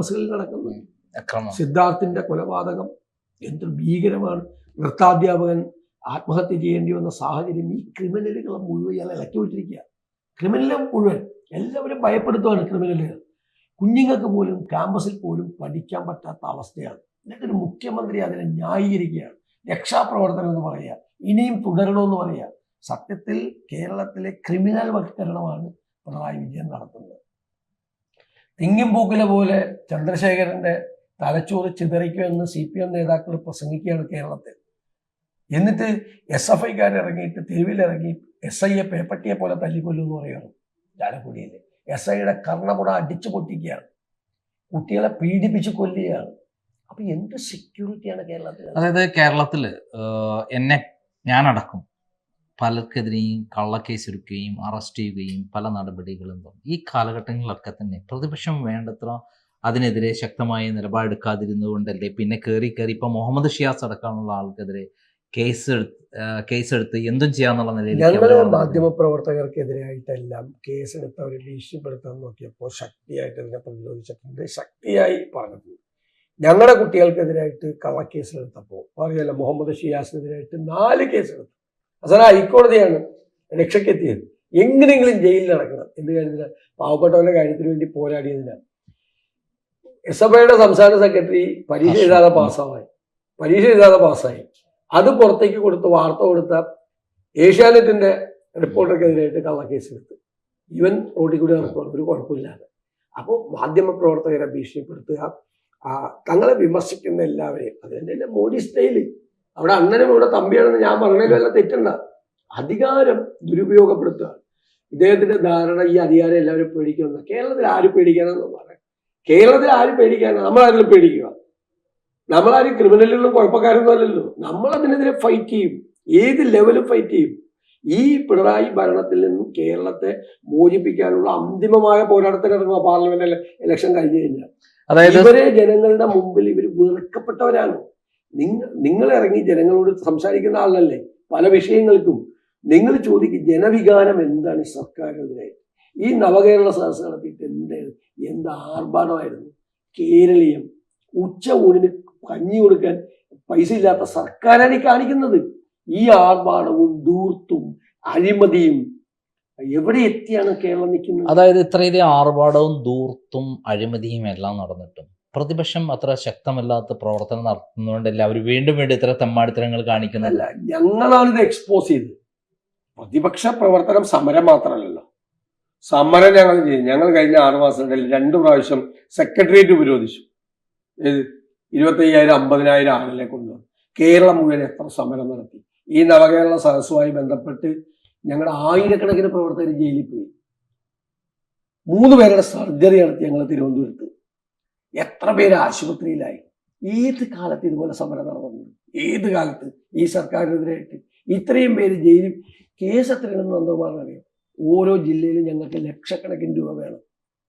ക്യാമ്പസുകളിൽ നടക്കുന്നത് സിദ്ധാർത്ഥിന്റെ കൊലപാതകം എന്തൊരു ഭീകരമാണ്. നൃത്താധ്യാപകൻ ആത്മഹത്യ ചെയ്യേണ്ടി വന്ന സാഹചര്യം ഈ ക്രിമിനലുകളെ മുഴുവൻ ഇയാളെ ഇളക്കി വിട്ടിരിക്കുക ക്രിമിനലെ മുഴുവൻ എല്ലാവരും ഭയപ്പെടുത്തുകയാണ് ക്രിമിനലുകൾ. കുഞ്ഞുങ്ങൾക്ക് പോലും ക്യാമ്പസിൽ പോലും പഠിക്കാൻ പറ്റാത്ത അവസ്ഥയാണ്. എന്നിട്ടൊരു മുഖ്യമന്ത്രി അതിനെ ന്യായീകരിക്കുകയാണ്. രക്ഷാപ്രവർത്തനം എന്ന് പറയുക ഇനിയും തുടരണമെന്ന് പറയുക. സത്യത്തിൽ കേരളത്തിലെ ക്രിമിനൽ വൽക്കരണമാണ് പിണറായി വിജയൻ നടത്തുന്നത്. തിങ്ങിമ്പൂക്കിലെ പോലെ ചന്ദ്രശേഖരന്റെ തലച്ചോറ് ചിതറിക്കുമെന്ന് സി പി എം നേതാക്കൾ പ്രസംഗിക്കുകയാണ് കേരളത്തിൽ. എന്നിട്ട് എസ് എഫ് ഐക്കാർ ഇറങ്ങിയിട്ട് തെരുവിലിറങ്ങി എസ് ഐയെ പേപ്പട്ടിയെ പോലെ തല്ലിക്കൊല്ലു എന്ന് പറയുകയാണ് ചാലക്കുടിയിൽ എസ് ഐയുടെ കർണപുട അടിച്ചു പൊട്ടിക്കുകയാണ്. കുട്ടികളെ പീഡിപ്പിച്ച് കൊല്ലുകയാണ്. അപ്പൊ എന്ത് സെക്യൂരിറ്റിയാണ് കേരളത്തിൽ അതായത് കേരളത്തിൽ എന്നെ ഞാനടക്കം പലർക്കെതിരെയും കള്ളക്കേസ് എടുക്കുകയും അറസ്റ്റ് ചെയ്യുകയും പല നടപടികളും. ഈ കാലഘട്ടങ്ങളിലൊക്കെ തന്നെ പ്രതിപക്ഷം വേണ്ടത്ര അതിനെതിരെ ശക്തമായ നിലപാടെടുക്കാതിരുന്നത് കൊണ്ടല്ലേ പിന്നെ കയറി കയറി ഇപ്പൊ മുഹമ്മദ് ഷിയാസ് അടക്കമുള്ള ആൾക്കെതിരെ കേസ് കേസെടുത്ത് എന്തും ചെയ്യാന്നുള്ള നിലയിൽ ഞങ്ങൾ അവർ. മാധ്യമപ്രവർത്തകർക്കെതിരായിട്ടെല്ലാം കേസെടുത്തവരെ ഭീഷണിപ്പെടുത്താൻ നോക്കിയപ്പോൾ ശക്തിയായിട്ട് അതിനെ പ്രതിരോധിച്ചിട്ടുണ്ട് ശക്തിയായി പറഞ്ഞു ഞങ്ങളുടെ കുട്ടികൾക്കെതിരായിട്ട് കള്ളക്കേസ് എടുത്തപ്പോൾ അറിയാലോ മുഹമ്മദ് ഷിയാസിനെതിരായിട്ട് നാല് കേസെടുത്തു അവസാനം ഹൈക്കോടതിയാണ് രക്ഷയ്ക്കെത്തിയത് എങ്ങനെയെങ്കിലും ജയിലിൽ അടക്കണം എന്ത് കരുതുന്ന പാവപ്പെട്ടവരുടെ കാര്യത്തിന് വേണ്ടി പോരാടിയതിനാണ് എസ് എഫ് ഐയുടെ സംസ്ഥാന സെക്രട്ടറി പരീക്ഷ എഴുതാതെ പാസ്സാവായി. പരീക്ഷ എഴുതാതെ പാസ്സായി. അത് പുറത്തേക്ക് കൊടുത്ത് വാർത്ത കൊടുത്ത ഏഷ്യാനെറ്റിന്റെ റിപ്പോർട്ടർക്കെതിരായിട്ട് കള്ളക്കേസ് എടുത്ത് ഇവൻ റോഡിൽ കൂടി നടക്കുകയാണ് ഒരു കുഴപ്പമില്ലാതെ. അപ്പോൾ മാധ്യമപ്രവർത്തകരെ ഭീഷണിപ്പെടുത്തുക ആ, തങ്ങളെ വിമർശിക്കുന്ന എല്ലാവരെയും അത് തന്നെയല്ലേ മോഡി സ്റ്റൈൽ. അവിടെ അണ്ണനും ഇവിടെ തമ്പിയാണെന്ന് ഞാൻ പറഞ്ഞതിൽ വല്ല തെറ്റണ്ട. അധികാരം ദുരുപയോഗപ്പെടുത്തുക. ഇദ്ദേഹത്തിന്റെ ധാരണ ഈ അധികാരം എല്ലാവരും പേടിക്കണം കേരളത്തിൽ ആര് പേടിക്കാനെന്ന് പറയാം കേരളത്തിൽ ആര് പേടിക്കാനാണ് നമ്മളാരെങ്കിലും പേടിക്കുക. നമ്മളാരും ക്രിമിനലുകളും കുഴപ്പക്കാരൊന്നും അല്ലല്ലോ. നമ്മൾ അതിനെതിരെ ഫൈറ്റ് ചെയ്യും. ഏത് ലെവലും ഫൈറ്റ് ചെയ്യും. ഈ പിണറായി ഭരണത്തിൽ നിന്നും കേരളത്തെ മോചിപ്പിക്കാനുള്ള അന്തിമമായ പോരാട്ടത്തിന് ഇറങ്ങുക. പാർലമെന്റ് ഇലക്ഷൻ കഴിഞ്ഞു കഴിഞ്ഞാൽ. അതായത് ഇവരെ ജനങ്ങളുടെ മുമ്പിൽ ഇവർ വെറുക്കപ്പെട്ടവരാണ്. നിങ്ങൾ നിങ്ങൾ ഇറങ്ങി ജനങ്ങളോട് സംസാരിക്കുന്ന ആളല്ലേ? പല വിഷയങ്ങൾക്കും. നിങ്ങൾ ചോദിക്കും ജനവികാരം എന്താണ് സർക്കാരിനെതിരെ? ഈ നവകേരള സദസ് നടത്തിയിട്ട് എന്തായിരുന്നു എന്ത് ആർഭാടമായിരുന്നു? കേരളീയം ഉച്ച കഞ്ഞി കൊടുക്കാൻ പൈസ ഇല്ലാത്ത സർക്കാരാണ് ഈ കാണിക്കുന്നത്. ഈ ആർഭാടവും ദൂർത്തും അഴിമതിയും എവിടെ എത്തിയാണ് കേരളം നിൽക്കുന്നത്? അതായത് ഇത്രയധികം ആർഭാടവും ദൂർത്തും അഴിമതിയും എല്ലാം നടന്നിട്ടും പ്രതിപക്ഷം അത്ര ശക്തമല്ലാത്ത പ്രവർത്തനം നടത്തുന്നതുകൊണ്ടല്ല അവർ വീണ്ടും വീണ്ടും ഇത്ര തെമ്മാടിത്തരങ്ങൾ കാണിക്കുന്നില്ല ഞങ്ങളാണ് എക്സ്പോസ് ചെയ്തത്. പ്രതിപക്ഷ പ്രവർത്തനം സമരം മാത്രമല്ലല്ലോ. സമരം ഞങ്ങൾ ചെയ്തു. ഞങ്ങൾ കഴിഞ്ഞ ആറ് മാസത്തിനിടയിൽ രണ്ടു പ്രാവശ്യം സെക്രട്ടേറിയറ്റ് ഉപരോധിച്ചു. ഏത്? ഇരുപത്തയ്യായിരം അമ്പതിനായിരം ആളുകളെ കൊണ്ടുവന്നു. കേരളം മുഴുവൻ എത്ര സമരം നടത്തി. ഈ നവകേരള സദസ്സുമായി ബന്ധപ്പെട്ട് ഞങ്ങളുടെ ആയിരക്കണക്കിന് പ്രവർത്തകർ ജയിലിൽ പോയി. മൂന്ന് പേരുടെ സർജറി നടത്തി ഞങ്ങൾ തിരുവനന്തപുരത്ത്. എത്ര പേര് ആശുപത്രിയിലായി? ഏത് കാലത്ത് ഇതുപോലെ സമരം നടന്നു? ഏത് കാലത്ത് ഈ സർക്കാരിനെതിരായിട്ട്? ഇത്രയും പേര് ജയിലും കേസ് നന്ദകുമാറിന് അറിയാം ഓരോ ജില്ലയിലും ഞങ്ങൾക്ക് ലക്ഷക്കണക്കിന് രൂപ വേണം.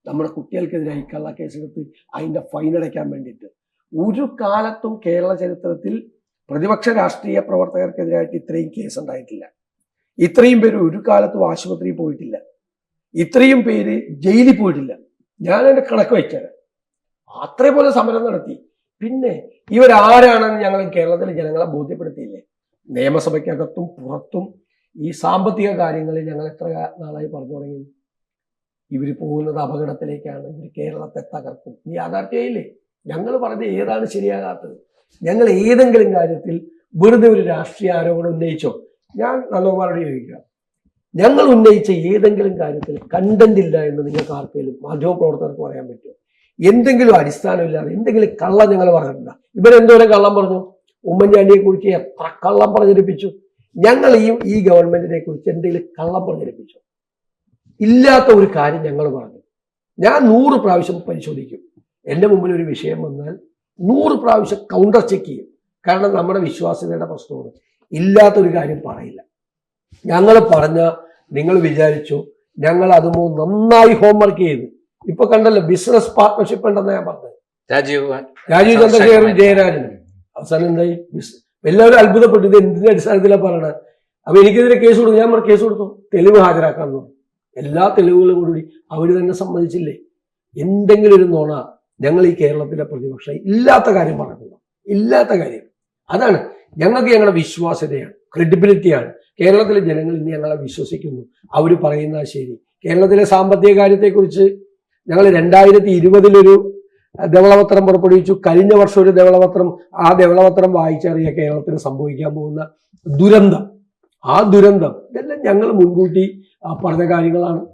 നമ്മുടെ കുട്ടികൾക്കെതിരായി കള്ള കേസെടുത്ത് അതിന്റെ ഫൈൻ അടയ്ക്കാൻ വേണ്ടിയിട്ട്. ഒരു കാലത്തും കേരള ചരിത്രത്തിൽ പ്രതിപക്ഷ രാഷ്ട്രീയ പ്രവർത്തകർക്കെതിരായിട്ട് ഇത്രയും കേസ് ഉണ്ടായിട്ടില്ല. ഇത്രയും പേര് ഒരു കാലത്തും ആശുപത്രിയിൽ പോയിട്ടില്ല. ഇത്രയും പേര് ജയിലിൽ പോയിട്ടില്ല. ഞാൻ കണക്ക് വെച്ചുതരാം അത്രേ പോലെ സമരം നടത്തി. പിന്നെ ഇവരാരാണെന്ന് ഞങ്ങൾ കേരളത്തിലെ ജനങ്ങളെ ബോധ്യപ്പെടുത്തിയില്ലേ? നിയമസഭയ്ക്കകത്തും പുറത്തും ഈ സാമ്പത്തിക കാര്യങ്ങളിൽ ഞങ്ങൾ എത്ര നാളായി പറഞ്ഞു തുടങ്ങി? ഇവർ പോകുന്നത് അപകടത്തിലേക്കാണ്. ഇവർ കേരളത്തെ തകർക്കും. നീ യാഥാർത്ഥ്യയില്ലേ ഞങ്ങൾ പറഞ്ഞത് ഏതാണ് ശരിയാകാത്തത്? ഞങ്ങൾ ഏതെങ്കിലും കാര്യത്തിൽ വെറുതെ ഒരു രാഷ്ട്രീയ ആരോപണം ഉന്നയിച്ചോ? ഞാൻ നല്ലകുമാരോട് ചോദിക്കുക. ഞങ്ങൾ ഉന്നയിച്ച ഏതെങ്കിലും കാര്യത്തിൽ കണ്ടന്റ് ഇല്ല എന്ന് നിങ്ങൾക്ക് ആർക്കെങ്കിലും മാധ്യമപ്രവർത്തകർക്ക് പറയാൻ പറ്റുമോ? എന്തെങ്കിലും അടിസ്ഥാനമില്ലാതെ എന്തെങ്കിലും കള്ളം ഞങ്ങൾ പറഞ്ഞിട്ടില്ല ഇവരെന്തോരം കള്ളം പറഞ്ഞു? ഉമ്മൻചാണ്ടിയെ കുറിച്ച് എത്ര കള്ളം പ്രചരിപ്പിച്ചു ഞങ്ങൾ ഈ ഈ ഗവൺമെന്റിനെ കുറിച്ച് എന്തെങ്കിലും കള്ളം പ്രചരിപ്പിച്ചു ഇല്ലാത്ത ഒരു കാര്യം ഞങ്ങൾ പറഞ്ഞു. ഞാൻ നൂറ് പ്രാവശ്യം പരിശോധിക്കും. എന്റെ മുമ്പിൽ ഒരു വിഷയം വന്നാൽ നൂറ് പ്രാവശ്യം കൗണ്ടർ ചെക്ക് ചെയ്യും. കാരണം നമ്മുടെ വിശ്വാസ്യതയുടെ പ്രശ്നമാണ്. ഇല്ലാത്തൊരു കാര്യം പറയില്ല. ഞങ്ങൾ പറഞ്ഞ നിങ്ങൾ വിചാരിച്ചു ഞങ്ങൾ അതുമോ നന്നായി ഹോംവർക്ക് ചെയ്ത് ഇപ്പൊ കണ്ടല്ലോ ബിസിനസ് പാർട്ട്ണർഷിപ്പ് ഉണ്ടെന്ന് ഞാൻ പറഞ്ഞത്. രാജീവ് രാജീവ് ചന്ദ്രശേഖരൻ ജയരാജനും അവസാനം എന്തായി? എല്ലാവരും അത്ഭുതപ്പെട്ടു. ഇത് എന്തിന്റെ അടിസ്ഥാനത്തിലാണ് പറയണത് അപ്പൊ എനിക്കെതിരെ കേസ് കൊടുത്തു ഞാൻ പറഞ്ഞു കേസ് കൊടുത്തു? തെളിവ് ഹാജരാക്കാൻ എല്ലാ തെളിവുകളും കൂടി അവർ തന്നെ സമ്മതിച്ചില്ലേ? എന്തെങ്കിലും ഒരു നോണ ഞങ്ങൾ ഈ കേരളത്തിലെ പ്രതിപക്ഷം ഇല്ലാത്ത കാര്യം പറയുന്നു ഇല്ലാത്ത കാര്യം. അതാണ് ഞങ്ങൾക്ക് ഞങ്ങളുടെ വിശ്വാസ്യതയാണ് ക്രെഡിബിലിറ്റിയാണ് കേരളത്തിലെ ജനങ്ങൾ ഇന്ന് ഞങ്ങളെ വിശ്വസിക്കുന്നു. അവർ പറയുന്ന ശരി. കേരളത്തിലെ സാമ്പത്തിക കാര്യത്തെക്കുറിച്ച് ഞങ്ങൾ രണ്ടായിരത്തി ഇരുപതിലൊരു ധവളപത്രം പുറപ്പെടുവിച്ചു. കഴിഞ്ഞ വർഷം ഒരു ധവളപത്രം ആ ധവളപത്രം വായിച്ചറിയ കേരളത്തിന് സംഭവിക്കാൻ പോകുന്ന ദുരന്തം. ആ ദുരന്തം ഇതെല്ലാം ഞങ്ങൾ മുൻകൂട്ടി പറഞ്ഞ കാര്യങ്ങളാണ്.